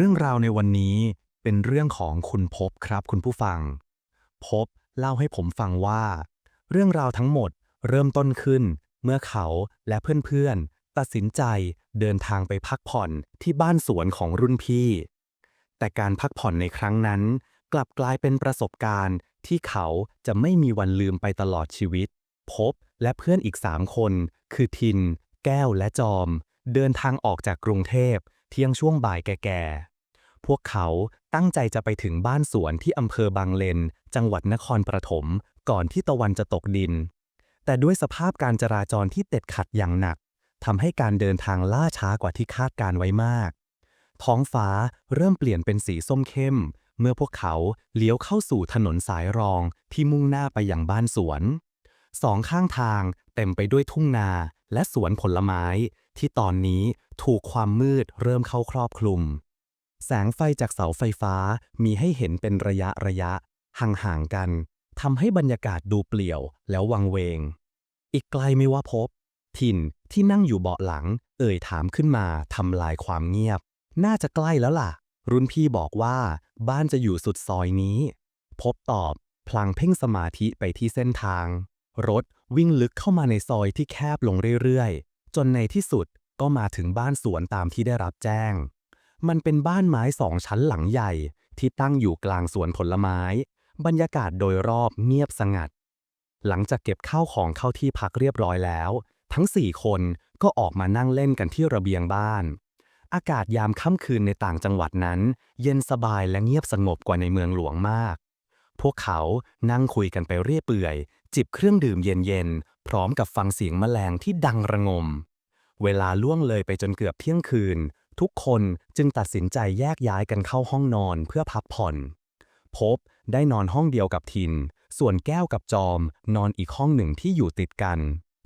เรื่องราวในวันนี้เป็นเรื่องของคุณพบครับคุณผู้ฟัง พบเล่าให้ผมฟังว่า เรื่องราวทั้งหมดเริ่มต้นขึ้น เมื่อเขาและเพื่อนๆ ตัดสินใจเดินทางไปพักผ่อนที่บ้านสวนของรุ่นพี่ แต่การพักผ่อนในครั้งนั้น กลับกลายเป็นประสบการณ์ที่เขาจะไม่มีวันลืมไปตลอดชีวิต พบและเพื่อนอีกสามคน คือทิน แก้วและจอม เดินทางออกจากกรุงเทพเที่ยงช่วงบ่ายแก่ๆ พวกเขาตั้งใจจะไปถึงบ้านสวนที่อำเภอบางเลน จังหวัดนครปฐมก่อนที่ตะวันจะตกดิน แต่ด้วยสภาพการจราจรที่เต็ดขัดอย่างหนักทำให้การเดินทางล่าช้ากว่าที่คาดการไว้มาก ท้องฟ้าเริ่มเปลี่ยนเป็นสีส้มเข้ม เมื่อพวกเขาเลี้ยวเข้าสู่ถนนสายรองที่มุ่งหน้าไปยังบ้านสวน สองข้างทางเต็มไปด้วยทุ่งนาและสวนผลไม้ ที่ตอนนี้ถูกความมืดเริ่มเข้าครอบคลุม แสงไฟจากเสาไฟฟ้ามีให้เห็นเป็นระยะระยะ ห่างๆกันทำให้บรรยากาศดูเปลี่ยวแล้ววังเวง อีกไกลไม่ว่าพบ ถิ่นที่นั่งอยู่เบาะหลัง เอ่ยถามขึ้นมาทำลายความเงียบ น่าจะใกล้แล้วล่ะ รุ่นพี่บอกว่าบ้านจะอยู่สุดซอยนี้ พบตอบ พลางเพ่งสมาธิไปที่เส้นทาง รถวิ่งลึกเข้ามาในซอยที่แคบลงเรื่อยๆ จนในที่สุดก็มาถึงบ้านสวนตามที่ได้รับแจ้ง มันเป็นบ้านไม้สองชั้นหลังใหญ่ ที่ตั้งอยู่กลางสวนผลไม้ บรรยากาศโดยรอบเงียบสงัด หลังจากเก็บข้าวของเข้าที่พักเรียบร้อยแล้ว ทั้งสี่คนก็ออกมานั่งเล่นกันที่ระเบียงบ้าน อากาศยามค่ำคืนในต่างจังหวัดนั้น เย็นสบายและเงียบสงบกว่าในเมืองหลวงมาก พวกเขานั่งคุยกันไปเรื่อยเปื่อย จิบเครื่องดื่มเย็นๆพร้อมกับฟังเสียงแมลงที่ดังระงมเวลาล่วงเลยไปจนเกือบเที่ยงคืน ทุกคนจึงตัดสินใจแยกย้ายกันเข้าห้องนอนเพื่อพักผ่อน พบได้นอนห้องเดียวกับทิน ส่วนแก้วกับจอมนอนอีกห้องหนึ่งที่อยู่ติดกัน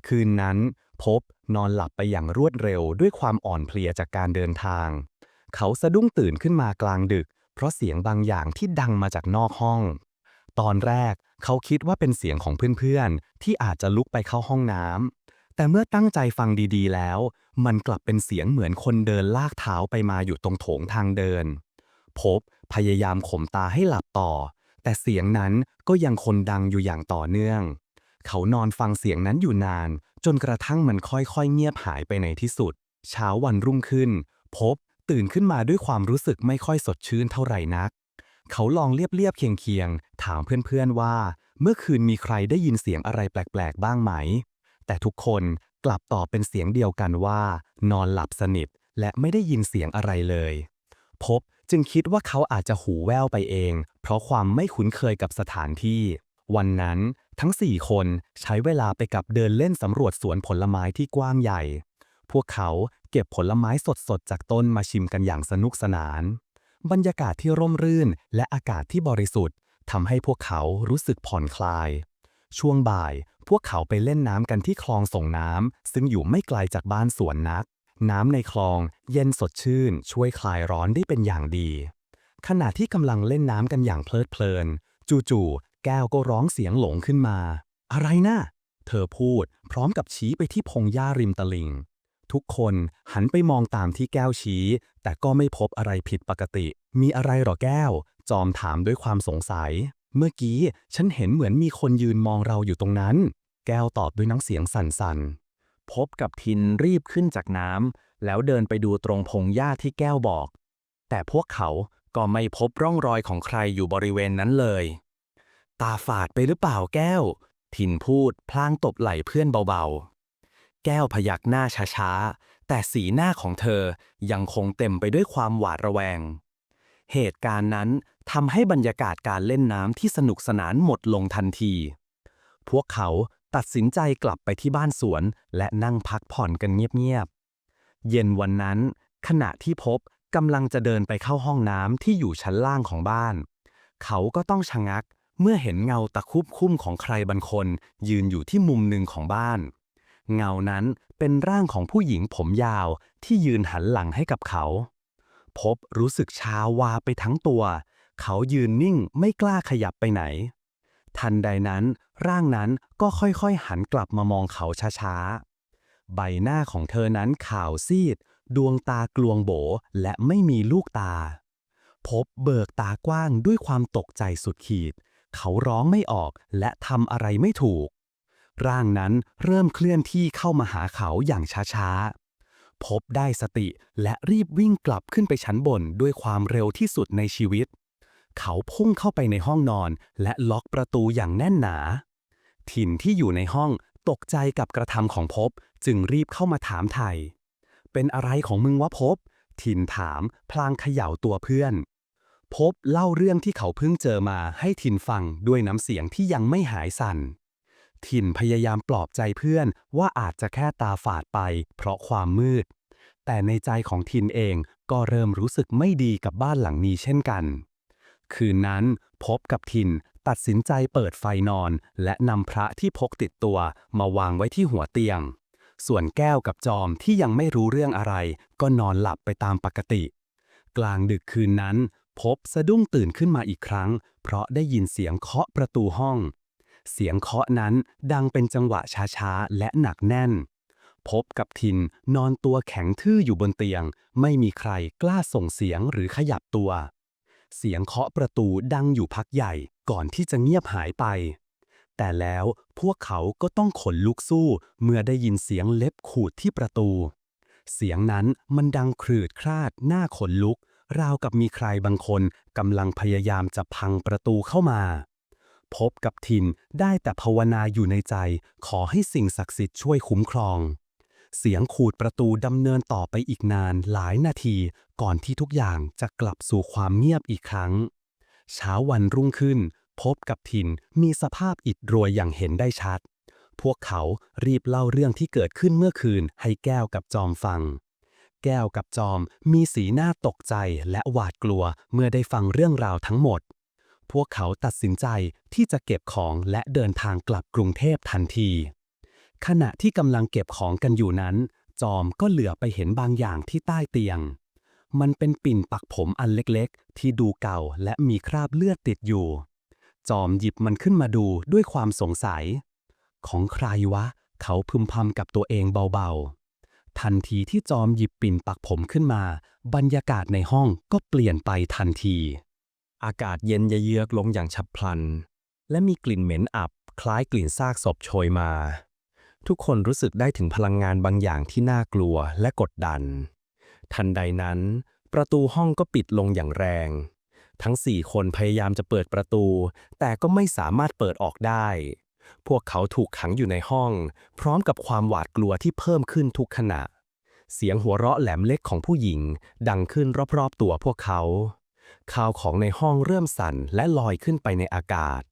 คืนนั้น พบนอนหลับไปอย่างรวดเร็วด้วยความอ่อนเพลียจากการเดินทาง เขาสะดุ้งตื่นขึ้นมากลางดึก เพราะเสียงบางอย่างที่ดังมาจากนอกห้อง ตอนแรกเขาคิดว่าเป็นเสียงของเพื่อนๆ ที่อาจจะลุกไปเข้าห้องน้ำ แต่เมื่อตั้งใจฟังดีๆแล้ว มันกลับเป็นเสียงเหมือนคนเดินลากเท้าไปมาอยู่ตรงโถงทางเดิน พบพยายามข่มตาให้หลับต่อ แต่เสียงนั้นก็ยังคงดังอยู่อย่างต่อเนื่อง เขานอนฟังเสียงนั้นอยู่นาน จนกระทั่งมันค่อยๆเงียบหายไปในที่สุด เช้าวันรุ่งขึ้น พบตื่นขึ้นมาด้วยความรู้สึกไม่ค่อยสดชื่นเท่าไหร่นัก เขาลองเรียบๆเคียงๆถามเพื่อนๆว่า เมื่อคืนมีใครได้ยินเสียงอะไรแปลกๆบ้างไหม แต่ทุกคนกลับตอบเป็นเสียงเดียวกันว่า นอนหลับสนิทและไม่ได้ยินเสียงอะไรเลย พบจึงคิดว่าเขาอาจจะหูแว่วไปเอง เพราะความไม่คุ้นเคยกับสถานที่ วันนั้นทั้งสี่คนใช้เวลาไปกับเดินเล่นสำรวจสวนผลไม้ที่กว้างใหญ่ พวกเขาเก็บผลไม้สดๆ จากต้นมาชิมกันอย่างสนุกสนาน บรรยากาศที่ร่มรื่นและอากาศที่บริสุทธิ์ทำให้พวกเขารู้สึกผ่อนคลาย ช่วงบ่าย พวกเขาไปเล่นน้ำกันที่คลองส่งน้ำซึ่งอยู่ไม่ไกลจากบ้านสวนนัก น้ำในคลอง เย็นสดชื่น ช่วยคลายร้อนได้เป็นอย่างดี ขณะที่กำลังเล่นน้ำกันอย่างเพลิดเพลิน จู่ๆแก้วก็ร้องเสียงหลงขึ้นมา อะไรนะ่ะเธอพูดพร้อมกับชี้ไปที่พงหญ้าริมตลิ่ง ทุกคนหันไปมองตามที่แก้วชี้ แต่ก็ไม่พบอะไรผิดปกติ มีอะไรหรอแก้ว จอมถามด้วยความสงสัย เมื่อกี้ฉันเห็นเหมือนมีคนยืนมองเราอยู่ตรงนั้น แก้วตอบด้วยน้ำเสียงสั่นๆ พบกับทินรีบขึ้นจากน้ำแล้วเดินไปดูตรงพงหญ้าที่แก้วบอก แต่พวกเขาก็ไม่พบร่องรอยของใครอยู่บริเวณนั้นเลย ตาฝาดไปหรือเปล่าแก้ว ทินพูดพลางตบไหล่เพื่อนเบาๆ แก้วพยักหน้าช้าๆ แต่สีหน้าของเธอยังคงเต็มไปด้วยความหวาดระแวง เหตุการณ์นั้น ทำให้บรรยากาศการเล่นน้ำที่สนุกสนานหมดลงทันที พวกเขาตัดสินใจกลับไปที่บ้านสวน และนั่งพักผ่อนกันเงียบๆ เย็นวันนั้น ขณะที่พบกำลังจะเดินไปเข้าห้องน้ำที่อยู่ชั้นล่างของบ้าน เขาก็ต้องชะงักเมื่อเห็นเงาตะคุบคุ้มของใครบางคน ยืนอยู่ที่มุมหนึ่งของบ้าน เงานั้นเป็นร่างของผู้หญิงผมยาวที่ยืนหันหลังให้กับเขา พบรู้สึกชาวาไปทั้งตัว เขายืนนิ่งไม่กล้าขยับไปไหน ทันใดนั้นร่างนั้นก็ค่อยๆหันกลับมามองเขาช้าๆ ใบหน้าของเธอนั้นขาวซีด ดวงตากลวงโบและไม่มีลูกตา พบเบิกตากว้างด้วยความตกใจสุดขีด เขาร้องไม่ออกและทำอะไรไม่ถูก ร่างนั้นเริ่มเคลื่อนที่เข้ามาหาเขาอย่างช้าๆพบได้สติและรีบวิ่งกลับขึ้นไปชั้นบนด้วยความเร็วที่สุดในชีวิต เขาพุ่งเข้าไปในห้องนอน และล็อกประตูอย่างแน่นหนา ถิ่นที่อยู่ในห้องตกใจกับกระทำของพบจึงรีบเข้ามาถามไทย เป็นอะไรของมึงวะพบ ถิ่นถามพลางเขย่าตัวเพื่อน พบเล่าเรื่องที่เขาเพิ่งเจอมาให้ถิ่นฟังด้วยน้ำเสียงที่ยังไม่หายสั่น ถิ่นพยายามปลอบใจเพื่อนว่าอาจจะแค่ตาฝาดไป เพราะความมืด แต่ในใจของถิ่นเองก็เริ่มรู้สึกไม่ดีกับบ้านหลังนี้เช่นกัน คืนนั้น พบกับทินตัดสินใจเปิดไฟนอน และนำพระที่พกติดตัว มาวางไว้ที่หัวเตียง ส่วนแก้วกับจอมที่ยังไม่รู้เรื่องอะไร ก็นอนหลับไปตามปกติ กลางดึกคืนนั้น พบสะดุ้งตื่นขึ้นมาอีกครั้ง เพราะได้ยินเสียงเคาะประตูห้อง เสียงเคาะนั้นดังเป็นจังหวะช้าๆและหนักแน่น พบกับทินนอนตัวแข็งทื่ออยู่บนเตียง ไม่มีใครกล้าส่งเสียงหรือขยับตัว เสียงเคาะประตูดังอยู่พักใหญ่ก่อนที่จะเงียบหายไป แต่แล้วพวกเขาก็ต้องขนลุกสู้เมื่อได้ยินเสียงเล็บขูดที่ประตู เสียงนั้นมันดังครืดคราดหน้าขนลุก ราวกับมีใครบางคนกำลังพยายามจะพังประตูเข้ามา พบกับทินได้แต่ภาวนาอยู่ในใจ ขอให้สิ่งศักดิ์สิทธิ์ช่วยคุ้มครอง เสียงขูดประตูดำเนินต่อไปอีกนานหลายนาที ก่อนที่ทุกอย่างจะกลับสู่ความเงียบอีกครั้ง เช้าวันรุ่งขึ้น พบกับทินมีสภาพอิดโรยอย่างเห็นได้ชัด พวกเขารีบเล่าเรื่องที่เกิดขึ้นเมื่อคืนให้แก้วกับจอมฟัง แก้วกับจอมมีสีหน้าตกใจและหวาดกลัวเมื่อได้ฟังเรื่องราวทั้งหมด พวกเขาตัดสินใจที่จะเก็บของและเดินทางกลับกรุงเทพทันที ขณะที่กำลังเก็บของกันอยู่นั้น จอมก็เหลือไปเห็นบางอย่างที่ใต้เตียง มันเป็นปิ่นปักผมอันเล็กๆ ที่ดูเก่าและมีคราบเลือดติดอยู่ จอมหยิบมันขึ้นมาดูด้วยความสงสัย ของใครวะ เขาพึมพำกับตัวเองเบาๆ ทันทีที่จอมหยิบปิ่นปักผมขึ้นมา บรรยากาศในห้องก็เปลี่ยนไปทันที อากาศเย็นเยือกลงอย่างฉับพลัน และมีกลิ่นเหม็นอับคล้ายกลิ่นซากศพโชยมา ทุกคนรู้สึกได้ถึงพลังงานบางอย่างที่น่ากลัวและกดดัน ทันใดนั้น ประตูห้องก็ปิดลงอย่างแรง ทั้งสี่คนพยายามจะเปิดประตู แต่ก็ไม่สามารถเปิดออกได้ พวกเขาถูกขังอยู่ในห้อง พร้อมกับความหวาดกลัวที่เพิ่มขึ้นทุกขณะ เสียงหัวเราะแหลมเล็กของผู้หญิง ดังขึ้นรอบๆตัวพวกเขาข่าวของในห้องเริ่มสั่นและลอยขึ้นไปในอากาศ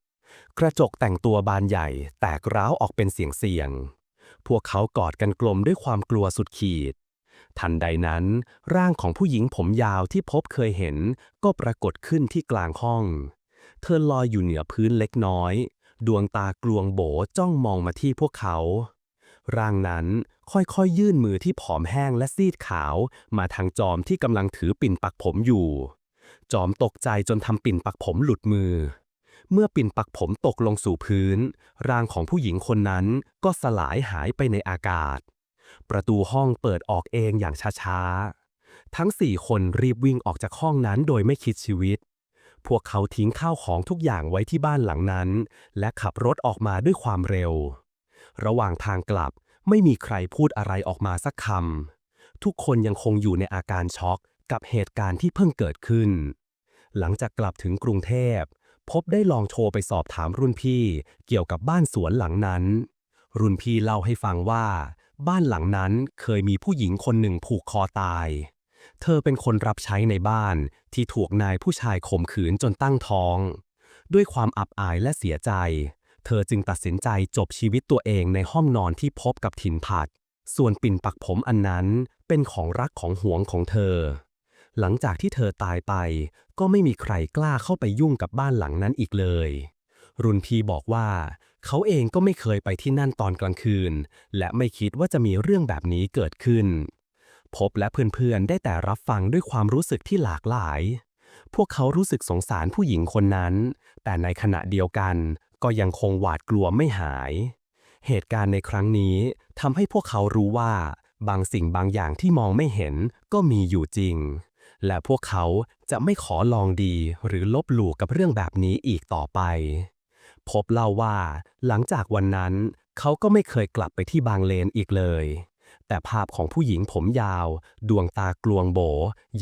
กระจกแต่งตัวบานใหญ่แตกร้าวออกเป็นเสียงๆ พวกเขากอดกันกลมด้วยความกลัวสุดขีด ทันใดนั้น ร่างของผู้หญิงผมยาวที่พบเคยเห็น ก็ปรากฏขึ้นที่กลางห้อง เธอลอยอยู่เหนือพื้นเล็กน้อย ดวงตากลวงโบจ้องมองมาที่พวกเขา ร่างนั้นค่อยๆยื่นมือที่ผอมแห้งและซีดขาว มาทางจอมที่กำลังถือปิ่นปักผมอยู่ จอมตกใจจนทำปิ่นปักผมหลุดมือ เมื่อปิ่นปักผมตกลงสู่พื้น ร่างของผู้หญิงคนนั้นก็สลายหายไปในอากาศ ประตูห้องเปิดออกเองอย่างช้าๆ ทั้งสี่คนรีบวิ่งออกจากห้องนั้นโดยไม่คิดชีวิต พวกเขาทิ้งข้าวของทุกอย่างไว้ที่บ้านหลังนั้น และขับรถออกมาด้วยความเร็ว ระหว่างทางกลับไม่มีใครพูดอะไรออกมาสักคำ ทุกคนยังคงอยู่ในอาการช็อกกับเหตุการณ์ที่เพิ่งเกิดขึ้น หลังจากกลับถึงกรุงเทพ พบได้ลองโทรไปสอบถามรุ่นพี่เกี่ยวกับบ้านสวนหลังนั้น รุ่นพี่เล่าให้ฟังว่า บ้านหลังนั้นเคยมีผู้หญิงคนหนึ่งผูกคอตาย เธอเป็นคนรับใช้ในบ้านที่ถูกนายผู้ชายข่มขืนจนตั้งท้อง ด้วยความอับอายและเสียใจ เธอจึงตัดสินใจจบชีวิตตัวเองในห้องนอนที่พบกับถิ่นผัก ส่วนปิ่นปักผมอันนั้นเป็นของรักของหวงของเธอ หลังจากที่เธอตายไป ก็ไม่มีใครกล้าเข้าไปยุ่งกับบ้านหลังนั้นอีกเลย รุนพีบอกว่า เขาเองก็ไม่เคยไปที่นั่นตอนกลางคืน และไม่คิดว่าจะมีเรื่องแบบนี้เกิดขึ้น พบและเพื่อนๆได้แต่รับฟังด้วยความรู้สึกที่หลากหลาย พวกเขารู้สึกสงสารผู้หญิงคนนั้น แต่ในขณะเดียวกัน ก็ยังคงหวาดกลัวไม่หาย เหตุการณ์ในครั้งนี้ทำให้พวกเขารู้ว่าบางสิ่งบางอย่างที่มองไม่เห็นก็มีอยู่จริง และพวกเขาจะไม่ขอลองดีหรือลบหลู่กับเรื่องแบบนี้อีกต่อไป พบเล่าว่า หลังจากวันนั้น เขาก็ไม่เคยกลับไปที่บางเลนอีกเลย แต่ภาพของผู้หญิงผมยาว ดวงตากลวงโบ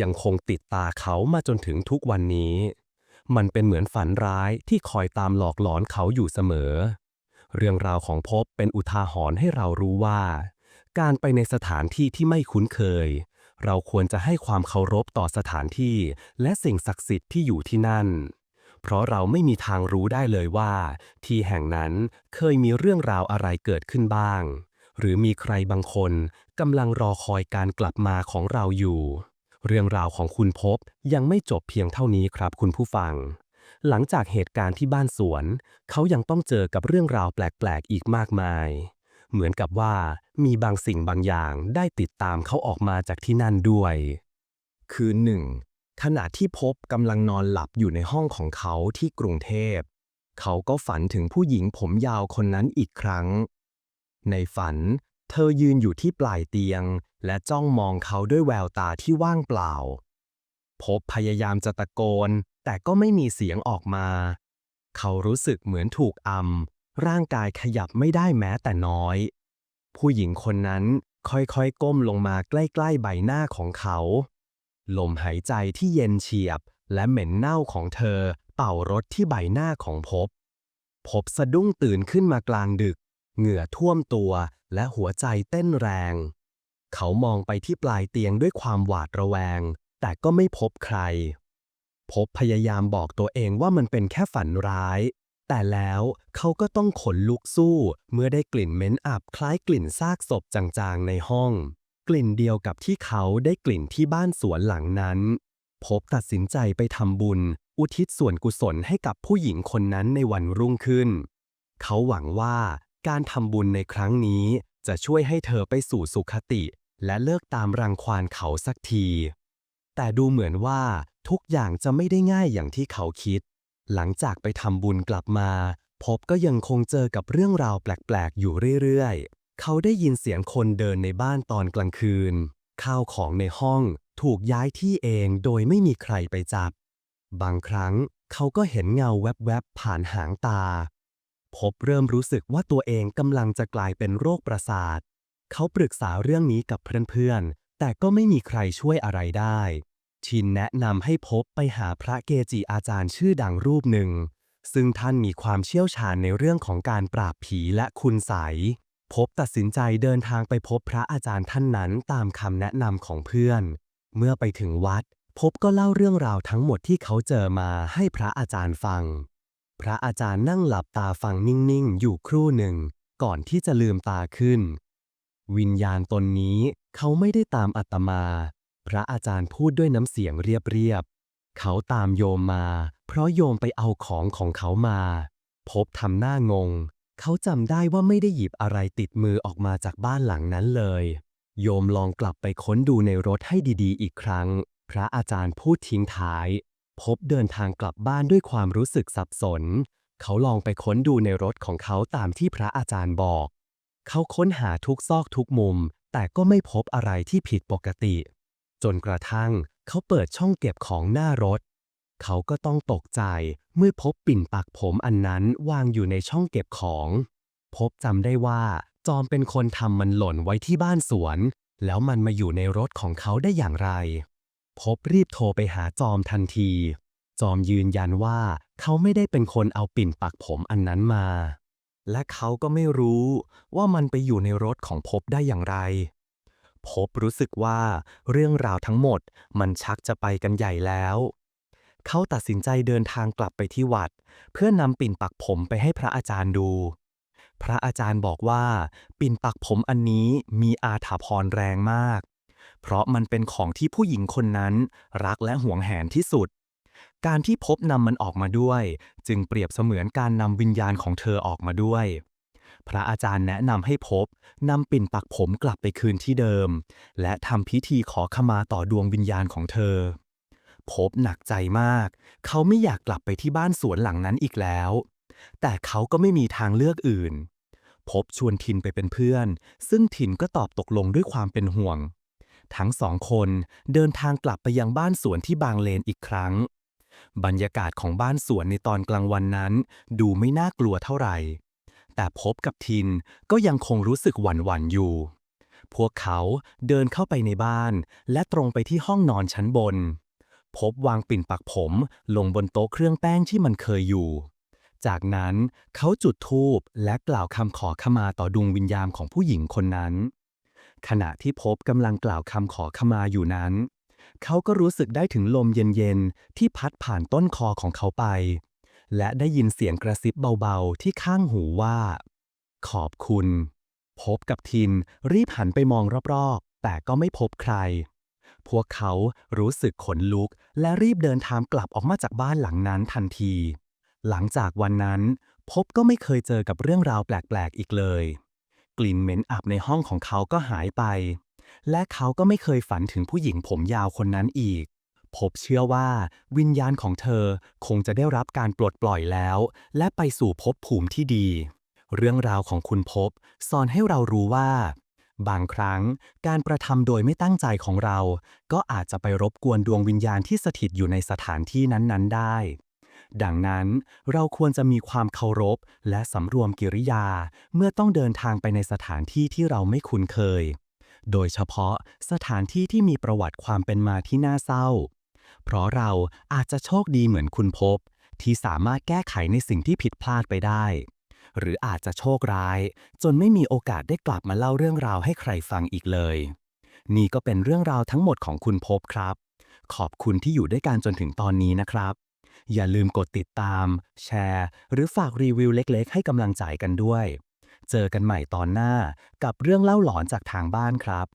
ยังคงติดตาเขามาจนถึงทุกวันนี้ มันเป็นเหมือนฝันร้ายที่คอยตามหลอกหลอนเขาอยู่เสมอ เรื่องราวของพบเป็นอุทาหรณ์ให้เรารู้ว่า การไปในสถานที่ที่ไม่คุ้นเคย เราควรจะให้ความเคารพต่อสถานที่ และสิ่งศักดิ์สิทธิ์ที่อยู่ที่นั่น เพราะเราไม่มีทางรู้ได้เลยว่า ที่แห่งนั้นเคยมีเรื่องราวอะไรเกิดขึ้นบ้าง หรือมีใครบางคนกำลังรอคอยการกลับมาของเราอยู่ เรื่องราวของคุณพบยังไม่จบเพียงเท่านี้ครับคุณผู้ฟังหลังจากเหตุการณ์ที่บ้านสวน เขายังต้องเจอกับเรื่องราวแปลก ๆ อีกมากมาย เหมือนกับว่ามีบางสิ่งบางอย่างได้ติดตามเขาออกมาจากที่นั่นด้วย คืนหนึ่งขณะที่พบกำลังนอนหลับอยู่ในห้องของเขาที่กรุงเทพ เขาก็ฝันถึงผู้หญิงผมยาวคนนั้นอีกครั้ง ในฝัน เธอยืนอยู่ที่ปลายเตียง และจ้องมองเขาด้วยแววตาที่ว่างเปล่า พบพยายามจะตะโกน แต่ก็ไม่มีเสียงออกมา เขารู้สึกเหมือนถูกอำ ร่างกายขยับไม่ได้แม้แต่น้อย ผู้หญิงคนนั้นค่อยๆก้มลงมาใกล้ๆใบหน้าของเขา ลมหายใจที่เย็นเฉียบและเหม็นเน่าของเธอเป่ารถที่ใบหน้าของพบ พบสะดุ้งตื่นขึ้นมากลางดึก เหงื่อท่วมตัวและหัวใจเต้นแรง เขามองไปที่ปลายเตียงด้วยความหวาดระแวง แต่ก็ไม่พบใคร พบพยายามบอกตัวเองว่ามันเป็นแค่ฝันร้าย แต่แล้วเขาก็ต้องขนลุกสู้เมื่อได้กลิ่นเหม็นอับคล้ายกลิ่นซากศพจางๆในห้อง กลิ่นเดียวกับที่เขาได้กลิ่นที่บ้านสวนหลังนั้น พบตัดสินใจไปทำบุญ อุทิศส่วนกุศลให้กับผู้หญิงคนนั้นในวันรุ่งขึ้น เขาหวังว่าการทำบุญในครั้งนี้จะช่วยให้เธอไปสู่สุขติ และเลิกตามรังควานเขาสักที แต่ดูเหมือนว่าทุกอย่างจะไม่ได้ง่ายอย่างที่เขาคิด หลังจากไปทำบุญกลับมา พบก็ยังคงเจอกับเรื่องราวแปลกๆ อยู่เรื่อยๆ เขาได้ยินเสียงคนเดินในบ้านตอนกลางคืน ข้าวของในห้องถูกย้ายที่เองโดยไม่มีใครไปจับ บางครั้งเขาก็เห็นเงาแวบๆ ผ่านหางตา พบเริ่มรู้สึกว่าตัวเองกำลังจะกลายเป็นโรคประสาท เขาปรึกษาเรื่องนี้กับเพื่อนๆ แต่ก็ไม่มีใครช่วยอะไรได้ ชินแนะนำให้พบไปหาพระเกจิอาจารย์ชื่อดังรูปหนึ่ง ซึ่งท่านมีความเชี่ยวชาญในเรื่องของการปราบผีและคุณไสยพบตัดสินใจเดินทางไปพบพระอาจารย์ท่านนั้นตามคำแนะนำของเพื่อน เมื่อไปถึงวัด พบก็เล่าเรื่องราวทั้งหมดที่เขาเจอมาให้พระอาจารย์ฟัง พระอาจารย์นั่งหลับตาฟังนิ่งๆ อยู่ครู่หนึ่ง ก่อนที่จะลืมตาขึ้น วิญญาณตนนี้เขาไม่ได้ตามอาตมา พระอาจารย์พูดด้วยน้ำเสียงเรียบๆ เขาตามโยมมา เพราะโยมไปเอาของของเขามา พบทำหน้างง เขาจำได้ว่าไม่ได้หยิบอะไรติดมือออกมาจากบ้านหลังนั้นเลย โยมลองกลับไปค้นดูในรถให้ดีๆ อีกครั้ง พระอาจารย์พูดทิ้งท้าย พบเดินทางกลับบ้านด้วยความรู้สึกสับสน เขาลองไปค้นดูในรถของเขาตามที่พระอาจารย์บอก เขาค้นหาทุกซอกทุกมุม แต่ก็ไม่พบอะไรที่ผิดปกติ จนกระทั่งเขาเปิดช่องเก็บของหน้ารถ เขาก็ต้องตกใจเมื่อพบปิ่นปักผมอันนั้นวางอยู่ในช่องเก็บของ พบจำได้ว่าจอมเป็นคนทำมันหล่นไว้ที่บ้านสวน แล้วมันมาอยู่ในรถของเขาได้อย่างไร พบรีบโทรไปหาจอมทันที จอมยืนยันว่าเขาไม่ได้เป็นคนเอาปิ่นปักผมอันนั้นมา และเขาก็ไม่รู้ว่ามันไปอยู่ในรถของพบได้อย่างไร พบรู้สึกว่าเรื่องราวทั้งหมดมันชักจะไปกันใหญ่แล้ว เขาตัดสินใจเดินทางกลับไปที่วัด เพื่อนำปิ่นปักผมไปให้พระอาจารย์ดู พระอาจารย์บอกว่า ปิ่นปักผมอันนี้มีอาถรรพ์แรงมาก เพราะมันเป็นของที่ผู้หญิงคนนั้นรักและหวงแหนที่สุด การที่พบนำมันออกมาด้วย จึงเปรียบเสมือนการนำวิญญาณของเธอออกมาด้วย พระอาจารย์แนะนำให้พบนำปิ่นปักผมกลับไปคืนที่เดิม และทำพิธีขอขมาต่อดวงวิญญาณของเธอ พบหนักใจมาก เขาไม่อยากกลับไปที่บ้านสวนหลังนั้นอีกแล้ว แต่เขาก็ไม่มีทางเลือกอื่น พบชวนทินไปเป็นเพื่อน ซึ่งทินก็ตอบตกลงด้วยความเป็นห่วง ทั้งสองคนเดินทางกลับไปยังบ้านสวนที่บางเลนอีกครั้ง บรรยากาศของบ้านสวนในตอนกลางวันนั้น ดูไม่น่ากลัวเท่าไหร่ แต่พบกับทินก็ยังคงรู้สึกหวั่นหวั่นอยู่ พวกเขาเดินเข้าไปในบ้าน และตรงไปที่ห้องนอนชั้นบน พบวางปิ่นปักผมลงบนโต๊ะเครื่องแป้งที่มันเคยอยู่ จากนั้นเขาจุดธูปและกล่าวคำขอขมาต่อดวงวิญญาณของผู้หญิงคนนั้น ขณะที่พบกำลังกล่าวคำขอขมาอยู่นั้น เขาก็รู้สึกได้ถึงลมเย็นๆที่พัดผ่านต้นคอของเขาไป และได้ยินเสียงกระซิบเบาๆ ที่ข้างหูว่า ขอบคุณ พบกับทินรีบหันไปมองรอบๆ แต่ก็ไม่พบใคร พวกเขารู้สึกขนลุก และรีบเดินทางกลับออกมาจากบ้านหลังนั้นทันที หลังจากวันนั้น พบก็ไม่เคยเจอกับเรื่องราวแปลกๆอีกเลย กลิ่นเหม็นอับในห้องของเขาก็หายไป และเขาก็ไม่เคยฝันถึงผู้หญิงผมยาวคนนั้นอีก บเชื่อว่า วิญญาณของเธอคงจะได้รับการปลดปล่อยแล้ว และไปสู่ภพภูมิที่ดี เรื่องราวของคุณพบสอนให้เรารู้ว่า บางครั้งการกระทำโดยไม่ตั้งใจของเรา ก็อาจจะไปรบกวนดวงวิญญาณที่สถิตอยู่ในสถานที่นั้นๆ ได้ ดังนั้นเราควรจะมีความเคารพ และสำรวมกิริยา เมื่อต้องเดินทางไปในสถานที่ที่เราไม่คุ้นเคยโดยเฉพาะสถานที่ที่มีประวัติความเป็นมาที่น่าเศร้า เพราะเราอาจจะโชคดีเหมือนคุณพบ ที่สามารถแก้ไขในสิ่งที่ผิดพลาดไปได้ หรืออาจจะโชคร้าย จนไม่มีโอกาสได้กลับมาเล่าเรื่องราวให้ใครฟังอีกเลย นี่ก็เป็นเรื่องราวทั้งหมดของคุณพบครับ ขอบคุณที่อยู่ด้วยกันจนถึงตอนนี้นะครับ อย่าลืมกดติดตาม แชร์ หรือฝากรีวิวเล็ก ๆ ให้กำลังใจกันด้วย เจอกันใหม่ตอนหน้ากับเรื่องเล่าหลอนจากทางบ้านครับ